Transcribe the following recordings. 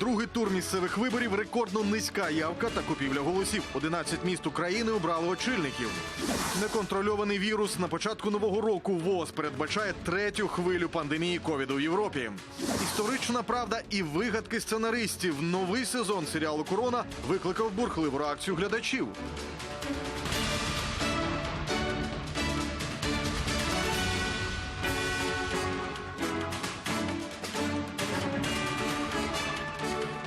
Другий тур місцевих виборів рекордно низька явка та купівля голосів. 11 міст України обрали очільників. Неконтрольований вірус на початку нового року ВОЗ передбачає третю хвилю пандемії ковіду в Європі. Історична правда і вигадки сценаристів. Новий сезон серіалу Корона викликав бурхливу реакцію глядачів.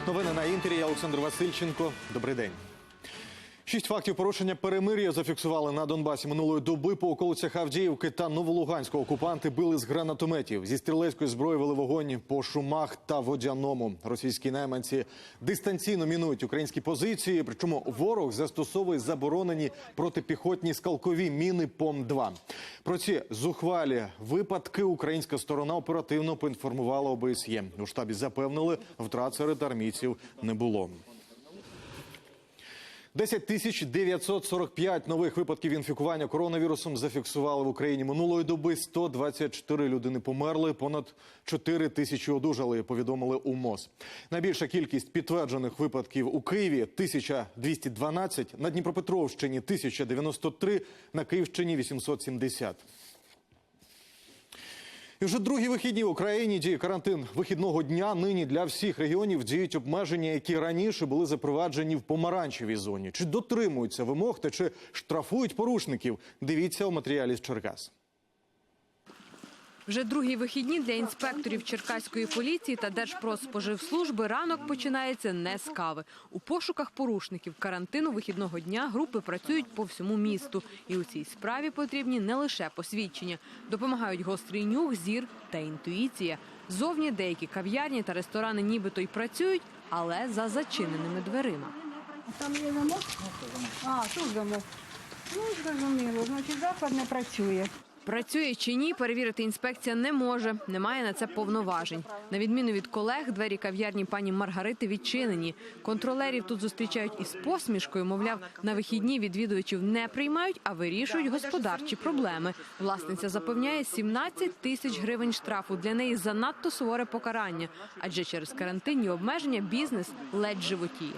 Новини на інтері. Я Олександр Васильченко. Добрий день. Шість фактів порушення перемир'я зафіксували на Донбасі минулої доби по околицях Авдіївки та Новолуганського. Окупанти били з гранатометів. Зі стрілецької зброї вели вогонь по шумах та водяному. Російські найманці дистанційно мінують українські позиції. Причому ворог застосовує заборонені протипіхотні скалкові міни ПОМ-2. Про ці зухвалі випадки українська сторона оперативно поінформувала ОБСЄ. У штабі запевнили, втрат серед армійців не було. 10 тисяч 945 нових випадків інфікування коронавірусом зафіксували в Україні минулої доби. 124 людини померли, понад 4 тисячі одужали. Повідомили у МОЗ. Найбільша кількість підтверджених випадків у Києві 1212, на Дніпропетровщині 1093, на Київщині 870. І вже другі вихідні в Україні діє карантин вихідного дня. Нині для всіх регіонів діють обмеження, які раніше були запроваджені в помаранчевій зоні. Чи дотримуються вимог та чи штрафують порушників? Дивіться у матеріалі з Черкас. Вже другі вихідні для інспекторів Черкаської поліції та Держпродспоживслужби ранок починається не з кави. У пошуках порушників карантину вихідного дня групи працюють по всьому місту. І у цій справі потрібні не лише посвідчення. Допомагають гострий нюх, зір та інтуїція. Зовні деякі кав'ярні та ресторани нібито й працюють, але за зачиненими дверима. Там є замок? А, тут замок. Ну, зрозуміло, значить заклад не працює. Працює чи ні, перевірити інспекція не може. Немає на це повноважень. На відміну від колег, двері кав'ярні пані Маргарити відчинені. Контролерів тут зустрічають із посмішкою. Мовляв, на вихідні відвідувачів не приймають, а вирішують господарчі проблеми. Власниця запевняє 17 тисяч гривень штрафу. Для неї занадто суворе покарання, адже через карантинні обмеження бізнес ледь животіє.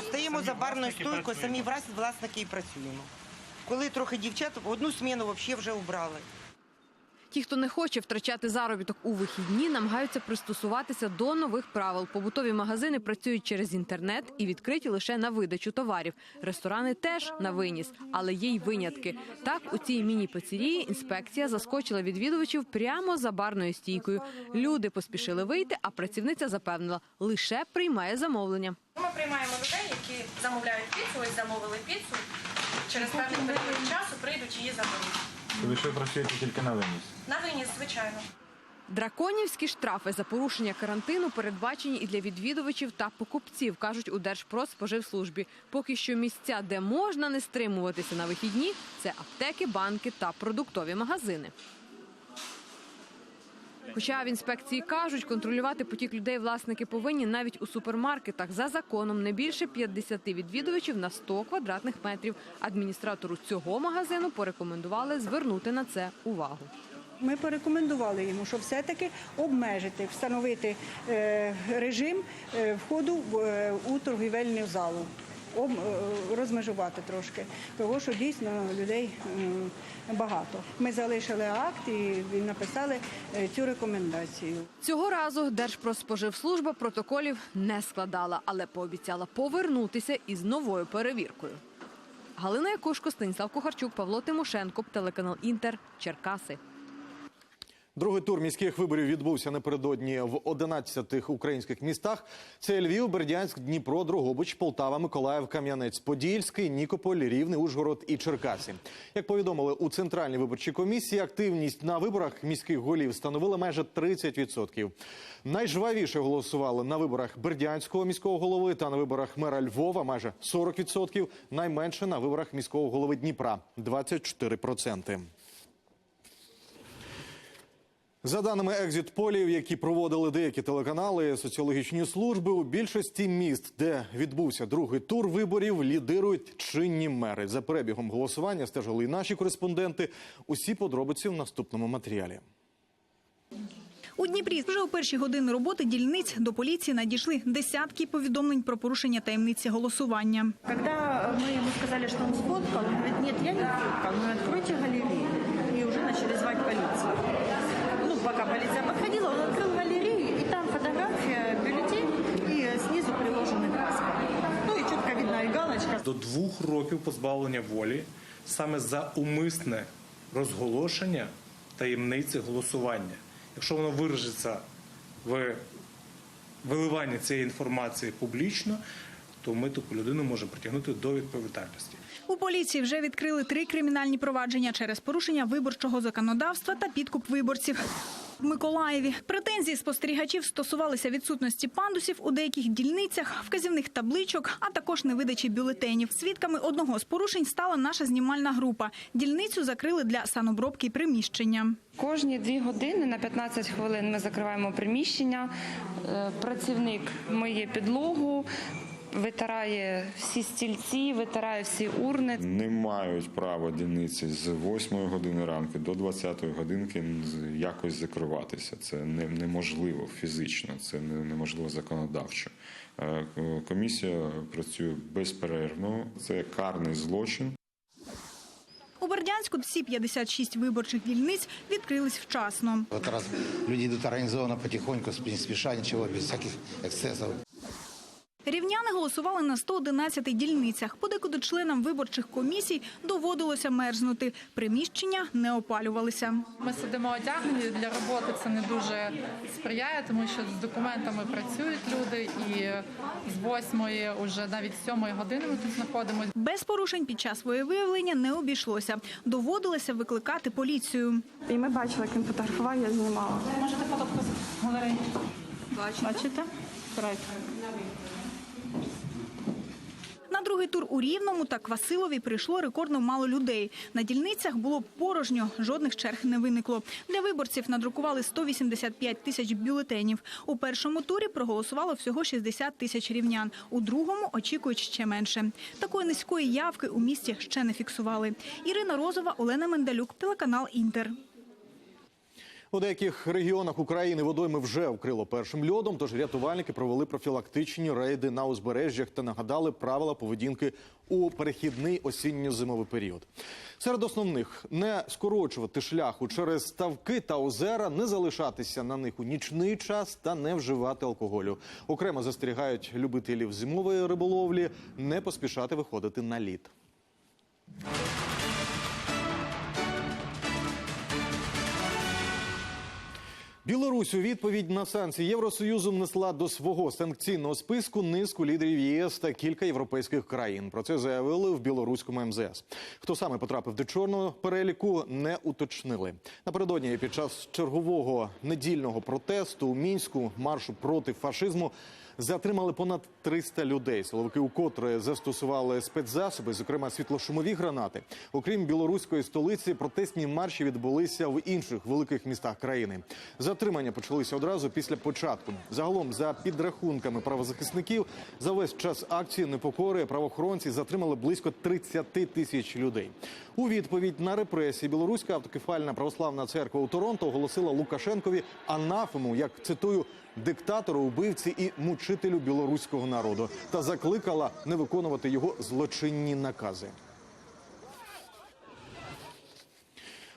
Стоїмо за барною стойкою, самі власники і працюємо. Коли трохи дівчат, одну зміну взагалі вже убрали. Ті, хто не хоче втрачати заробіток у вихідні, намагаються пристосуватися до нових правил. Побутові магазини працюють через інтернет і відкриті лише на видачу товарів. Ресторани теж на виніс, але є й винятки. Так, у цій міні-пицерії інспекція заскочила відвідувачів прямо за барною стійкою. Люди поспішили вийти, а працівниця запевнила, лише приймає замовлення. Ми приймаємо людей, які замовляють піцу, ось замовили піцу. Через певний період часу прийдуть її заберуть. Ви що працюєте тільки на виніс. На виніс, звичайно. Драконівські штрафи за порушення карантину передбачені і для відвідувачів та покупців, кажуть у Держпродспоживслужбі. Поки що місця, де можна не стримуватися на вихідні, це аптеки, банки та продуктові магазини. Хоча в інспекції кажуть, контролювати потік людей власники повинні навіть у супермаркетах за законом не більше 50 відвідувачів на 100 квадратних метрів. Адміністратору цього магазину порекомендували звернути на це увагу. Ми порекомендували йому, що все-таки обмежити, встановити е, режим е, входу е, у торгівельну залу. Е, розмежувати трошки, тому що дійсно людей багато. Ми залишили акт і написали е, цю рекомендацію. Цього разу Держпродспоживслужба протоколів не складала, але пообіцяла повернутися із новою перевіркою. Галина Якушко, Станіслав Кухарчук, Павло Тимошенко, телеканал Інтер, Черкаси. Другий тур міських виборів відбувся напередодні в 11 українських містах. Це Львів, Бердянськ, Дніпро, Дрогобич, Полтава, Миколаїв, Кам'янець-Подільський, Нікополь, Рівне, Ужгород і Черкаси. Як повідомили у центральній виборчій комісії, активність на виборах міських голів становила майже 30%. Найжвавіше голосували на виборах Бердянського міського голови та на виборах мера Львова майже 40%. Найменше на виборах міського голови Дніпра 24%. За даними екзит-полів, які проводили деякі телеканали, соціологічні служби у більшості міст, де відбувся другий тур виборів, лідирують чинні мери. За перебігом голосування стежили і наші кореспонденти. Усі подробиці в наступному матеріалі. У Дніпрі вже у перші години роботи дільниць до поліції надійшли десятки повідомлень про порушення таємниці голосування. Когда мы ему сказали, что он сфоткал, он говорит, нет, я не фоткал, но откройте галерею. И уже начали звать полицию. До двох років позбавлення волі саме за умисне розголошення таємниці голосування. Якщо воно виражеться в виливанні цієї інформації публічно, то ми таку людину можемо притягнути до відповідальності. У поліції вже відкрили три кримінальні провадження через порушення виборчого законодавства та підкуп виборців. В Миколаєві претензії спостерігачів стосувалися відсутності пандусів у деяких дільницях, вказівних табличок, а також невидачі бюлетенів. Свідками одного з порушень стала наша знімальна група. Дільницю закрили для санобробки приміщення. Кожні дві години на 15 хвилин ми закриваємо приміщення. Е, Працівник миє підлогу, витирає всі стільці, витирає всі урни. Не мають права дільниці з 8 години ранку до 20 годинки якось закриватися. Це неможливо фізично, це неможливо законодавчо. Е, Комісія працює безперервно, це карний злочин. У Бердянську всі 56 виборчих дільниць відкрились вчасно. Раз люди идут организованно, потихоньку, не ничего, без всяких эксцессов. Рівняни голосували на 111 дільницях. Подекуди членам виборчих комісій доводилося мерзнути. Приміщення не опалювалися. Ми сидимо одягнені для роботи. Це не дуже сприяє, тому що з документами працюють люди, і з восьмої, уже навіть з сьомої години ми тут знаходимося. Без порушень під час виявлення не обійшлося. Доводилося викликати поліцію. І ми бачили, як він фотографував, я знімала. Можете галереї? Бачите? Бачите? На другий тур у Рівному та Квасилові прийшло рекордно мало людей. На дільницях було порожньо, жодних черг не виникло. Для виборців надрукували 185 тисяч бюлетенів. У першому турі проголосувало всього 60 тисяч рівнян. У другому очікують ще менше. Такої низької явки у місті ще не фіксували. Ірина Розова, Олена Мендалюк, телеканал Інтер. У деяких регіонах України водойми вже вкрило першим льодом, тож рятувальники провели профілактичні рейди на узбережжях та нагадали правила поведінки у перехідний осінньо-зимовий період. Серед основних не скорочувати шляху через ставки та озера, не залишатися на них у нічний час та не вживати алкоголю. Окремо застерігають любителів зимової риболовлі не поспішати виходити на лід. Білорусь у відповідь на санкції Євросоюзу внесла до свого санкційного списку низку лідерів ЄС та кілька європейських країн. Про це заявили в білоруському МЗС. Хто саме потрапив до чорного переліку, не уточнили. Напередодні під час чергового недільного протесту у мінську маршу проти фашизму. Затримали понад 300 людей. Силовики укотре застосували спецзасоби, зокрема світлошумові гранати. Окрім білоруської столиці, протестні марші відбулися в інших великих містах країни. Затримання почалися одразу після початку. Загалом, за підрахунками правозахисників, за весь час акції непокори правоохоронці затримали близько 30 тисяч людей. У відповідь на репресії білоруська автокефальна православна церква у Торонто оголосила Лукашенкові анафему, як цитую, диктатору, убивці і мучителю білоруського народу та закликала не виконувати його злочинні накази.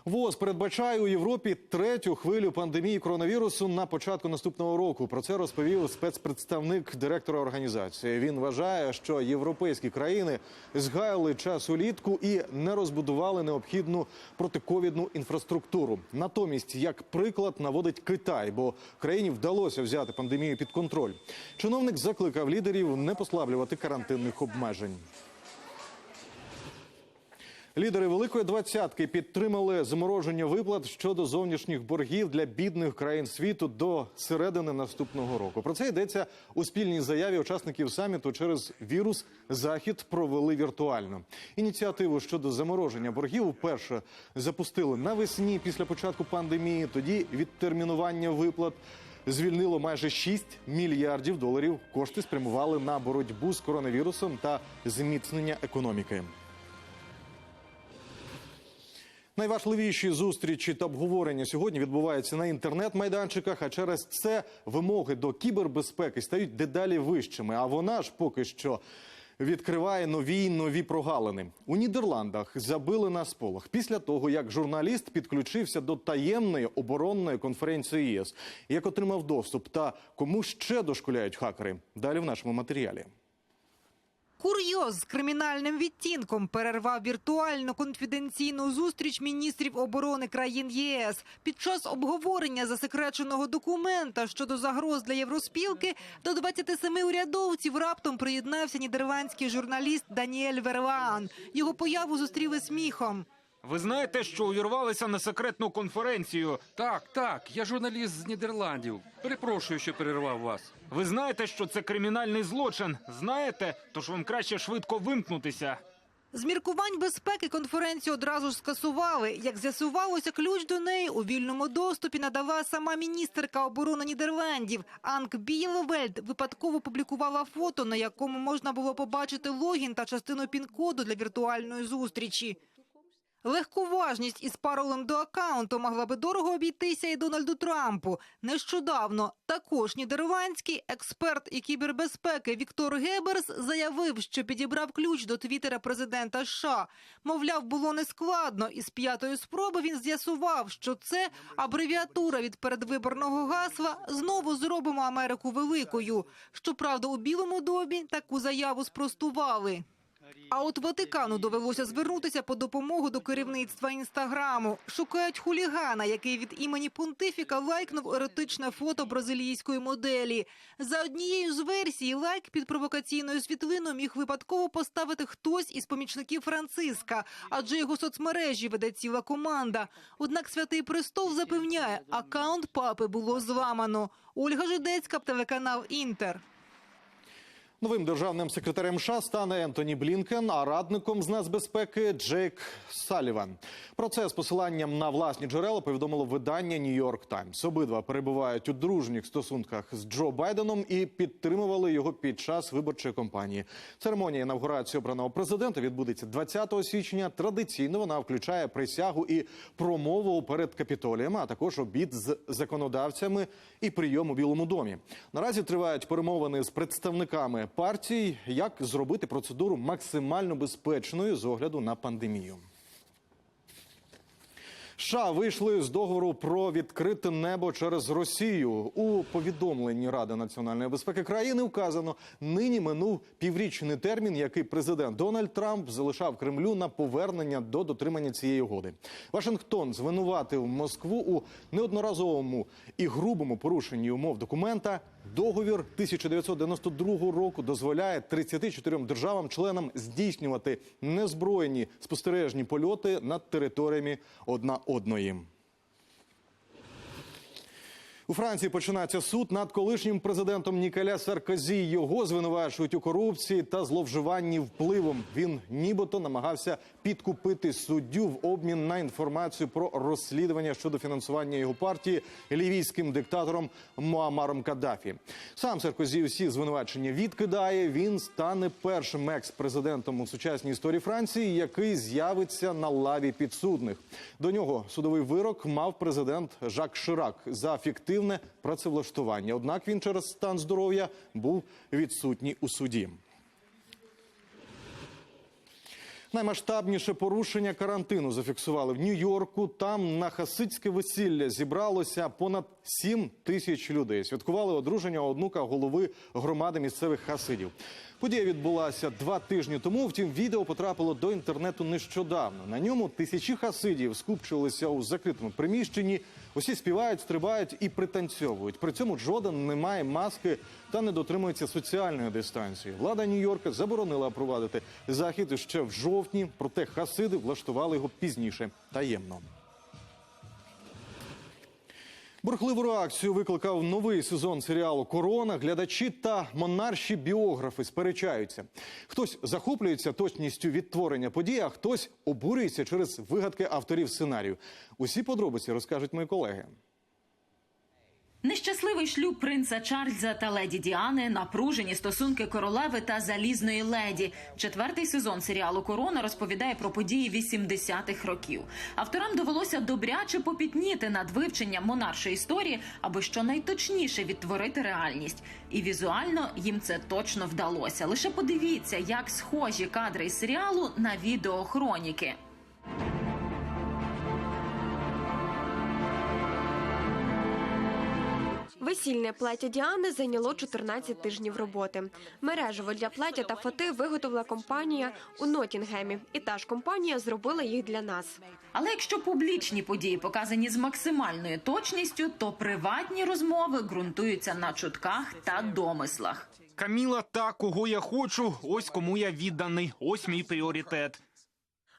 ВОЗ передбачає у Європі третю хвилю пандемії коронавірусу на початку наступного року. Про це розповів спецпредставник директора організації. Він вважає, що європейські країни згаяли час улітку і не розбудували необхідну протиковідну інфраструктуру. Натомість, як приклад, наводить Китай, бо країні вдалося взяти пандемію під контроль. Чиновник закликав лідерів не послаблювати карантинних обмежень. Лідери Великої двадцятки підтримали замороження виплат щодо зовнішніх боргів для бідних країн світу до середини наступного року. Про це йдеться у спільній заяві учасників саміту через вірус. Захід провели віртуально. Ініціативу щодо замороження боргів вперше запустили навесні після початку пандемії. Тоді відтермінування виплат. Звільнило майже 6 мільярдів доларів. Кошти спрямували на боротьбу з коронавірусом та зміцнення економіки. Найважливіші зустрічі та обговорення сьогодні відбуваються на інтернет-майданчиках, а через це вимоги до кібербезпеки стають дедалі вищими. А вона ж поки що відкриває нові й нові прогалини. У Нідерландах забили на сполох після того, як журналіст підключився до таємної оборонної конференції ЄС, як отримав доступ та кому ще дошкуляють хакери. Далі в нашому матеріалі. Курйоз з кримінальним відтінком перервав віртуальну конфіденційну зустріч міністрів оборони країн ЄС. Під час обговорення засекреченого документа щодо загроз для євроспілки до 27 урядовців раптом приєднався нідерландський журналіст Даніель Верваан. Його появу зустріли сміхом. Ви знаєте, що увірвалися на секретну конференцію. Так, так, я журналіст з Нідерландів. Перепрошую, що перервав вас. Ви знаєте, що це кримінальний злочин. Знаєте, тож вам краще швидко вимкнутися. З міркувань безпеки конференцію одразу ж скасували. Як з'ясувалося, ключ до неї у вільному доступі надала сама міністерка оборони Нідерландів. Анк Бієлевельд випадково публікувала фото, на якому можна було побачити логін та частину пін-коду для віртуальної зустрічі. Легковажність із паролем до акаунту могла би дорого обійтися і Дональду Трампу. Нещодавно також нідерландський експерт і кібербезпеки Віктор Геберс заявив, що підібрав ключ до твіттера президента США. Мовляв, було нескладно. І з п'ятої спроби він з'ясував, що це абревіатура від передвиборного гасла «Знову зробимо Америку великою». Щоправда, у Білому домі таку заяву спростували. А от Ватикану довелося звернутися по допомогу до керівництва інстаграму. Шукають хулігана, який від імені понтифіка лайкнув еротичне фото бразилійської моделі. За однією з версій, лайк під провокаційною світлиною міг випадково поставити хтось із помічників Франциска, адже його соцмережі веде ціла команда. Однак святий престол запевняє, акаунт папи було зламано. Ольга Жидецька, телеканал Інтер. Новим державним секретарем США стане Ентоні Блінкен, а радником з нацбезпеки Джейк Саліван. Про це з посиланням на власні джерела повідомило видання Нью-Йорк Таймс. Обидва перебувають у дружніх стосунках з Джо Байденом і підтримували його під час виборчої кампанії. Церемонія інавгурації обраного президента відбудеться 20 січня. Традиційно вона включає присягу і промову перед капітолієм, а також обід з законодавцями і прийом у Білому домі. Наразі тривають перемовини з представниками партій, як зробити процедуру максимально безпечною з огляду на пандемію. США вийшли з договору про відкрите небо через Росію. У повідомленні Ради національної безпеки країни вказано, нині минув піврічний термін, який президент Дональд Трамп залишав Кремлю на повернення до дотримання цієї угоди. Вашингтон звинуватив Москву у неодноразовому і грубому порушенні умов документа. Договір 1992 року дозволяє 34 державам-членам здійснювати незброєні спостережні польоти над територіями одна одної. У Франції починається суд над колишнім президентом Ніколя Саркозі. Його звинувачують у корупції та зловживанні впливом. Він нібито намагався підкупити суддю в обмін на інформацію про розслідування щодо фінансування його партії лівійським диктатором Муамаром Каддафі. Сам Саркозі усі звинувачення відкидає. Він стане першим екс-президентом у сучасній історії Франції, який з'явиться на лаві підсудних. До нього судовий вирок мав президент Жак Ширак за фіктивне працевлаштування. Однак він через стан здоров'я був відсутній у суді. Наймасштабніше порушення карантину зафіксували в Нью-Йорку. Там на хасидське весілля зібралося понад 7 тисяч людей. Святкували одруження онука голови громади місцевих хасидів. Подія відбулася два тижні тому. Втім, відео потрапило до інтернету нещодавно. На ньому тисячі хасидів скупчилися у закритому приміщенні. Усі співають, стрибають і пританцьовують. При цьому жоден не має маски та не дотримується соціальної дистанції. Влада Нью-Йорка заборонила провадити захід ще в жовтні, проте хасиди влаштували його пізніше таємно. Бурхливу реакцію викликав новий сезон серіалу Корона. Глядачі та монарші біографи сперечаються. Хтось захоплюється точністю відтворення подій, а хтось обурюється через вигадки авторів сценарію. Усі подробиці розкажуть мої колеги. Нещасливий шлюб принца Чарльза та леді Діани, напружені стосунки королеви та залізної леді. Четвертий сезон серіалу Корона розповідає про події 80-х років. Авторам довелося добряче попітніти над вивченням монаршої історії, аби щонайточніше відтворити реальність. І візуально їм це точно вдалося. Лише подивіться, як схожі кадри із серіалу на відеохроніки. Весільне плаття Діани зайняло 14 тижнів роботи. Мережево для плаття та фати виготовила компанія у Нотінгемі, і та ж компанія зробила їх для нас. Але якщо публічні події показані з максимальною точністю, то приватні розмови ґрунтуються на чутках та домислах. Каміла та кого я хочу, ось кому я відданий, ось мій пріоритет.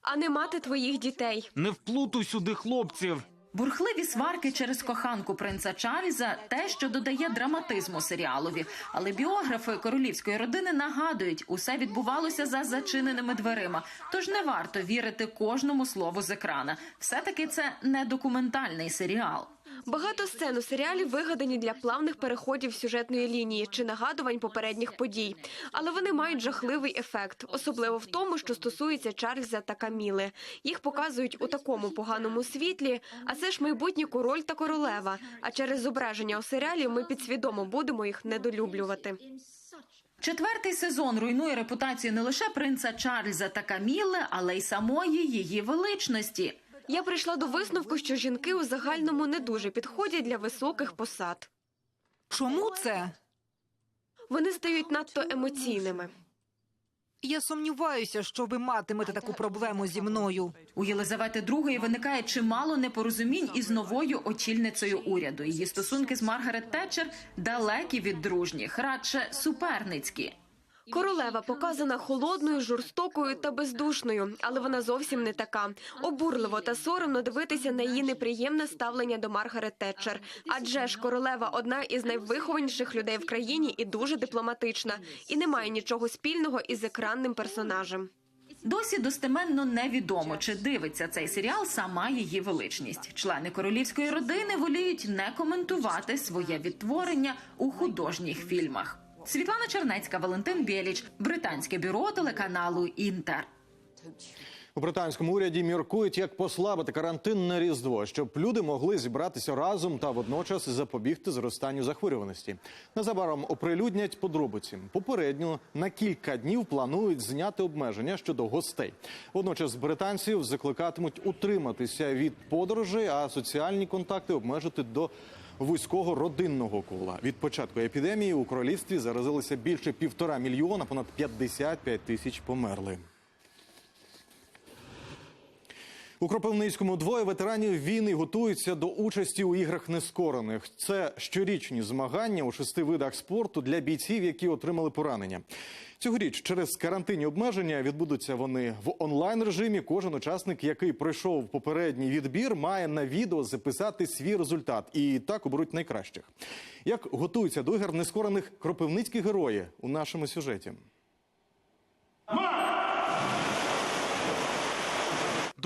А не мати твоїх дітей. Не вплутуй сюди хлопців. Бурхливі сварки через коханку принца Чарльза – те, що додає драматизму серіалові. Але біографи королівської родини нагадують, усе відбувалося за зачиненими дверима. Тож не варто вірити кожному слову з екрана. Все-таки це не документальний серіал. Багато сцен у серіалі вигадані для плавних переходів сюжетної лінії чи нагадувань попередніх подій. Але вони мають жахливий ефект, особливо в тому, що стосується Чарльза та Каміли. Їх показують у такому поганому світлі, а це ж майбутні король та королева. А через зображення у серіалі ми підсвідомо будемо їх недолюблювати. Четвертий сезон руйнує репутацію не лише принца Чарльза та Каміли, але й самої її величності. Я прийшла до висновку, що жінки у загальному не дуже підходять для високих посад. Чому це? Вони стають надто емоційними. Я сумніваюся, що ви матимете таку проблему зі мною. У Єлизавети II виникає чимало непорозумінь із новою очільницею уряду. Її стосунки з Маргарет Тетчер далекі від дружніх, радше суперницькі. Королева показана холодною, жорстокою та бездушною, але вона зовсім не така. Обурливо та соромно дивитися на її неприємне ставлення до Маргарет Тетчер. Адже ж королева одна із найвихованіших людей в країні і дуже дипломатична, і не має нічого спільного із екранним персонажем. Досі достеменно невідомо, чи дивиться цей серіал сама її величність. Члени королівської родини воліють не коментувати своє відтворення у художніх фільмах. Світлана Чернецька, Валентин Біліч, британське бюро телеканалу Інтер. У британському уряді міркують, як послабити карантин на різдво, щоб люди могли зібратися разом та водночас запобігти зростанню захворюваності. Незабаром оприлюднять подробиці. Попередньо на кілька днів планують зняти обмеження щодо гостей. Водночас британців закликатимуть утриматися від подорожей, а соціальні контакти обмежити до вузького родинного кола. Від початку епідемії у королівстві заразилися більше півтора мільйона, понад 55 тисяч померли. У Кропивницькому двоє ветеранів війни готуються до участі у іграх нескорених. Це щорічні змагання у шести видах спорту для бійців, які отримали поранення. Цьогоріч через карантинні обмеження відбудуться вони в онлайн режимі. Кожен учасник, який пройшов попередній відбір, має на відео записати свій результат і так оберуть найкращих. Як готуються до ігор нескорених кропивницькі герої у нашому сюжеті?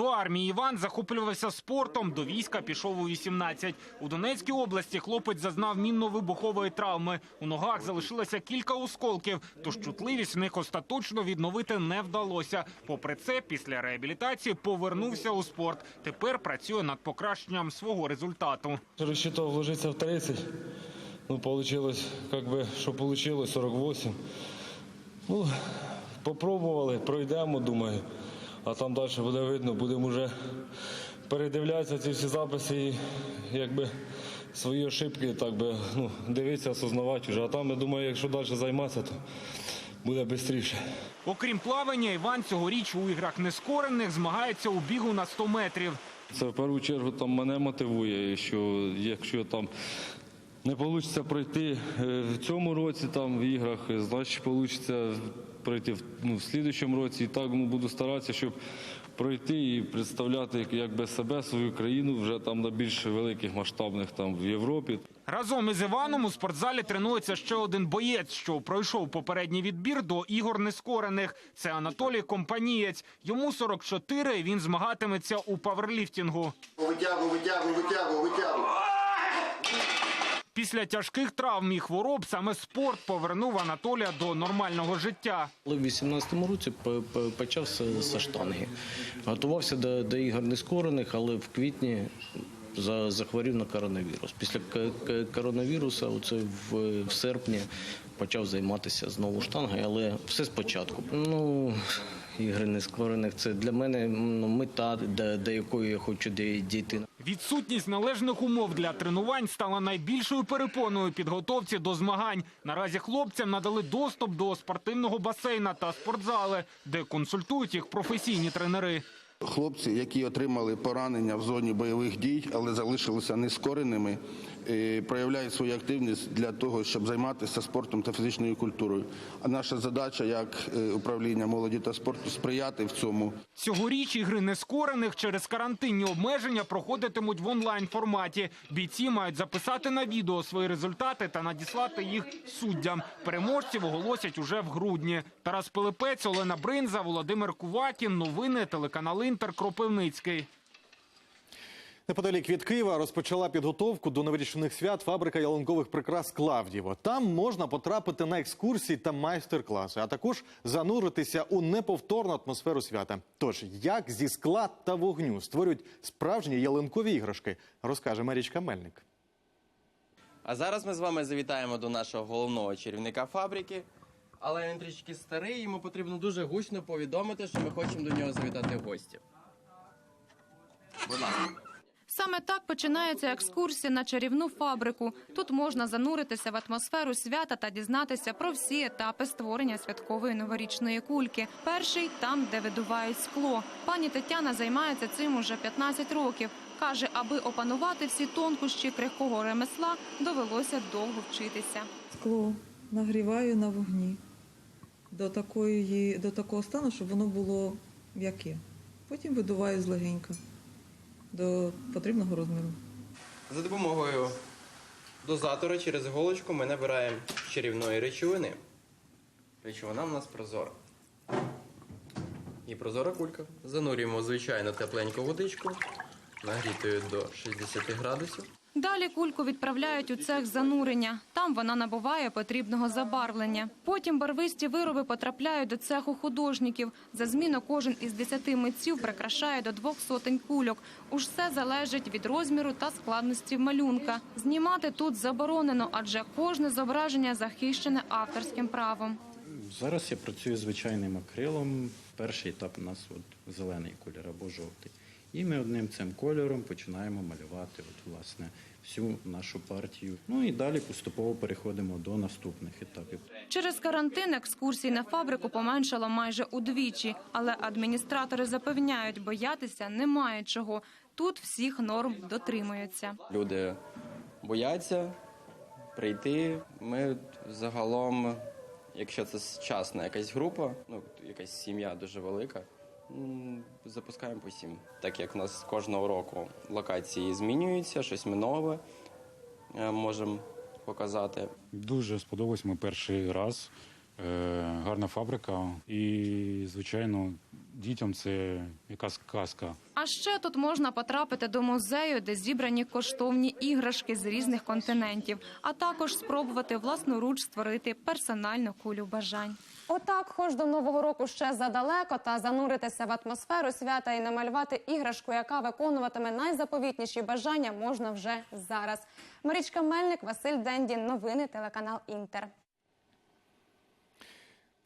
До армії Іван захоплювався спортом. До війська пішов у 18. У Донецькій області хлопець зазнав мінно-вибухової травми. У ногах залишилося кілька осколків, тож чутливість в них остаточно відновити не вдалося. Попри це, після реабілітації повернувся у спорт. Тепер працює над покращенням свого результату. Рассчитывал вложиться в 30. Ну, получилось, как бы, что получилось, 48. Ну, попробували, пройдемо, думаю. А там далі буде видно, будемо вже передивлятися ці всі записи і якби свої ошибки, так би, ну, дивитися, осознавати вже. А там, я думаю, якщо далі займатися, то буде швидше. Окрім плавання, Іван цьогоріч у іграх нескорених змагається у бігу на 100 метрів. Це в першу чергу там мене мотивує, що якщо там не вийде пройти е, в цьому році там в іграх, е, значить вийде пройти в, ну, в слідчому році. І так ну, буду старатися, щоб пройти і представляти якби себе, свою країну вже там на більш великих масштабних там в Європі. Разом із Іваном у спортзалі тренується ще один боєць, що пройшов попередній відбір до ігор нескорених. Це Анатолій Компанієць. Йому 44, і він змагатиметься у паверліфтингу. Витягуй, витягуй, витягуй, витягуй. Після тяжких травм і хвороб саме спорт повернув Анатолія до нормального життя. Але в 18-му році п- п- почав з з штанги. Готувався до, до ігор нескорених, але в квітні за- захворів на коронавірус. Після к- к- коронавірусу, оце в, в серпні, почав займатися знову штангою, але все спочатку. Ну, ігри нескорених це для мене ну, мета, до, до якої я хочу дій- дійти. Відсутність належних умов для тренувань стала найбільшою перепоною підготовці до змагань. Наразі хлопцям надали доступ до спортивного басейна та спортзали, де консультують їх професійні тренери. Хлопці, які отримали поранення в зоні бойових дій, але залишилися нескореними, е, проявляють свою активність для того, щоб займатися спортом та фізичною культурою. А наша задача як е, управління молоді та спорту сприяти в цьому. Цьогоріч ігри нескорених через карантинні обмеження проходитимуть в онлайн форматі. Бійці мають записати на відео свої результати та надіслати їх суддям. Переможців оголосять уже в грудні. Тарас Пилипець, Олена Бринза, Володимир Кувакін. Новини телеканал Інтер Кропивницький. Неподалік від Києва розпочала підготовку до новорічних свят фабрика ялинкових прикрас Клавдіво. Там можна потрапити на екскурсії та майстер-класи, а також зануритися у неповторну атмосферу свята. Тож, як зі скла та вогню створюють справжні ялинкові іграшки, розкаже Марічка Мельник. А зараз ми з вами завітаємо до нашого головного чарівника фабрики. Але він трішки старий, йому потрібно дуже гучно повідомити, що ми хочемо до нього завітати в гості. Будь ласка. Саме так починається екскурсія на чарівну фабрику. Тут можна зануритися в атмосферу свята та дізнатися про всі етапи створення святкової новорічної кульки. Перший там, де видувають скло. Пані Тетяна займається цим уже 15 років. Каже, аби опанувати всі тонкощі крихкого ремесла, довелося довго вчитися. Скло нагріваю на вогні до, такої, до такого стану, щоб воно було м'яке. Потім видуваю злегенько до потрібного розміру. За допомогою дозатора через голочку ми набираємо чарівної речовини. Речовина в нас прозора. І прозора кулька. Занурюємо звичайно тепленьку водичку, нагрітою до 60 градусів. Далі кульку відправляють у цех занурення. Там вона набуває потрібного забарвлення. Потім барвисті вироби потрапляють до цеху художників. За зміну кожен із десяти митців прикрашає до двох сотень кульок. Уж все залежить від розміру та складності малюнка. Знімати тут заборонено, адже кожне зображення захищене авторським правом. Зараз я працюю звичайним акрилом. Перший етап у нас от зелений колір або жовтий. І ми одним цим кольором починаємо малювати от, власне, всю нашу партію. Ну і далі поступово переходимо до наступних етапів. Через карантин екскурсій на фабрику поменшало майже удвічі, але адміністратори запевняють, боятися немає чого. Тут всіх норм дотримуються. Люди бояться прийти. Ми загалом, якщо це сучасна якась група, ну якась сім'я дуже велика, запускаємо по сім. Так як у нас кожного року локації змінюються, щось ми нове е, можемо показати. Дуже сподобалось ми перший раз. Е, гарна фабрика. І, звичайно, дітям це якась казка. А ще тут можна потрапити до музею, де зібрані коштовні іграшки з різних континентів, а також спробувати власноруч створити персональну кулю бажань. Отак, хоч до нового року ще задалеко, та зануритися в атмосферу свята і намалювати іграшку, яка виконуватиме найзаповітніші бажання, можна вже зараз. Марічка Мельник, Василь Дендін. Новини телеканал Інтер.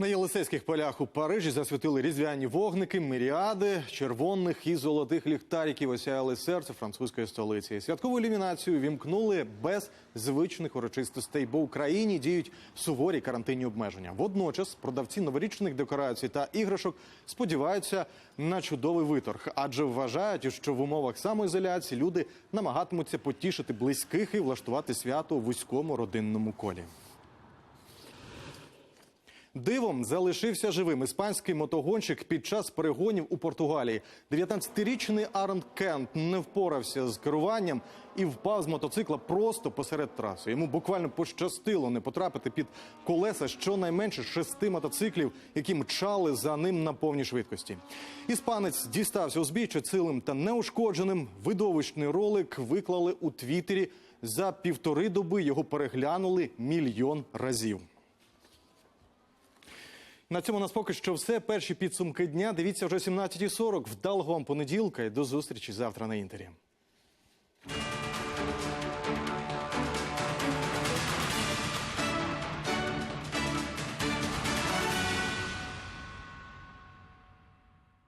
На Єлисейських полях у Парижі засвітили різдвяні вогники, міріади червоних і золотих ліхтариків осяяли серце французької столиці. Святкову ілюмінацію вімкнули без звичних урочистостей, бо в Україні діють суворі карантинні обмеження. Водночас продавці новорічних декорацій та іграшок сподіваються на чудовий виторг, адже вважають, що в умовах самоізоляції люди намагатимуться потішити близьких і влаштувати свято у вузькому родинному колі. Дивом залишився живим іспанський мотогонщик під час перегонів у Португалії. 19-річний Арн Кент не впорався з керуванням і впав з мотоцикла просто посеред траси. Йому буквально пощастило не потрапити під колеса щонайменше шести мотоциклів, які мчали за ним на повній швидкості. Іспанець дістався узбіччя цілим та неушкодженим. Видовищний ролик виклали у Твіттері. За півтори доби його переглянули мільйон разів. На цьому нас поки що все. Перші підсумки дня. Дивіться вже о 17.40. Вдалого вам понеділка і до зустрічі завтра на інтері.